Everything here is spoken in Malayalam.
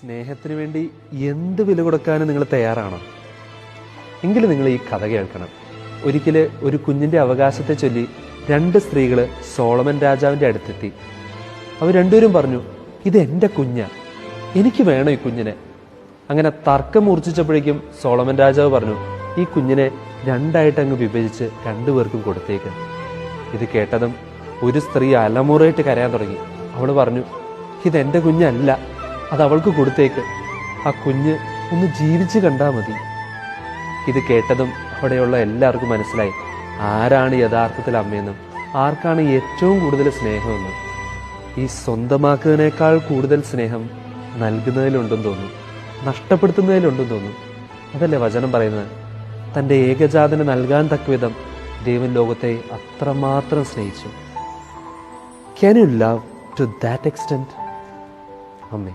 സ്നേഹത്തിന് വേണ്ടി എന്ത് വില കൊടുക്കാനും നിങ്ങൾ തയ്യാറാണോ? എങ്കിലും നിങ്ങൾ ഈ കഥ കേൾക്കണം. ഒരിക്കൽ ഒരു കുഞ്ഞിന്റെ അവകാശത്തെ ചൊല്ലി രണ്ട് സ്ത്രീകൾ സോളമൻ രാജാവിന്റെ അടുത്തെത്തി. അവർ രണ്ടുപേരും പറഞ്ഞു ഇത് എന്റെ കുഞ്ഞ. എനിക്ക് വേണം ഈ കുഞ്ഞിനെ. അങ്ങനെ തർക്കം മൂർച്ഛിച്ചപ്പോഴേക്കും സോളമൻ രാജാവ് പറഞ്ഞു ഈ കുഞ്ഞിനെ രണ്ടായിട്ട് അങ്ങ് വിഭജിച്ച് രണ്ടുപേർക്കും കൊടുത്തേക്ക്. ഇത് കേട്ടതും ഒരു സ്ത്രീ അലമുറയിട്ട് കരയാൻ തുടങ്ങി. അവൾ പറഞ്ഞു ഇതെന്റെ കുഞ്ഞല്ല. അത് അവൾക്ക് കൊടുത്തേക്ക്. ആ കുഞ്ഞ് ഒന്ന് ജീവിച്ചു കണ്ടാൽ മതി. ഇത് കേട്ടതും അവിടെയുള്ള എല്ലാവർക്കും മനസ്സിലായി. ആരാണ് യഥാർത്ഥത്തിൽ അമ്മയെന്നും ആർക്കാണ് ഏറ്റവും കൂടുതൽ സ്നേഹമെന്നും. ഈ സ്വന്തമാക്കുന്നതിനേക്കാൾ കൂടുതൽ സ്നേഹം നൽകുന്നതിലുണ്ടെന്ന് തോന്നുന്നു നഷ്ടപ്പെടുത്തുന്നതിലുണ്ടെന്ന് തോന്നുന്നു അതല്ലേ വചനം പറയുന്നത്? തന്റെ ഏകജാതന് നൽകാൻ തക്കവിധം ദൈവൻ ലോകത്തെ അത്രമാത്രം സ്നേഹിച്ചു. Can you love to that extent അമ്മേ.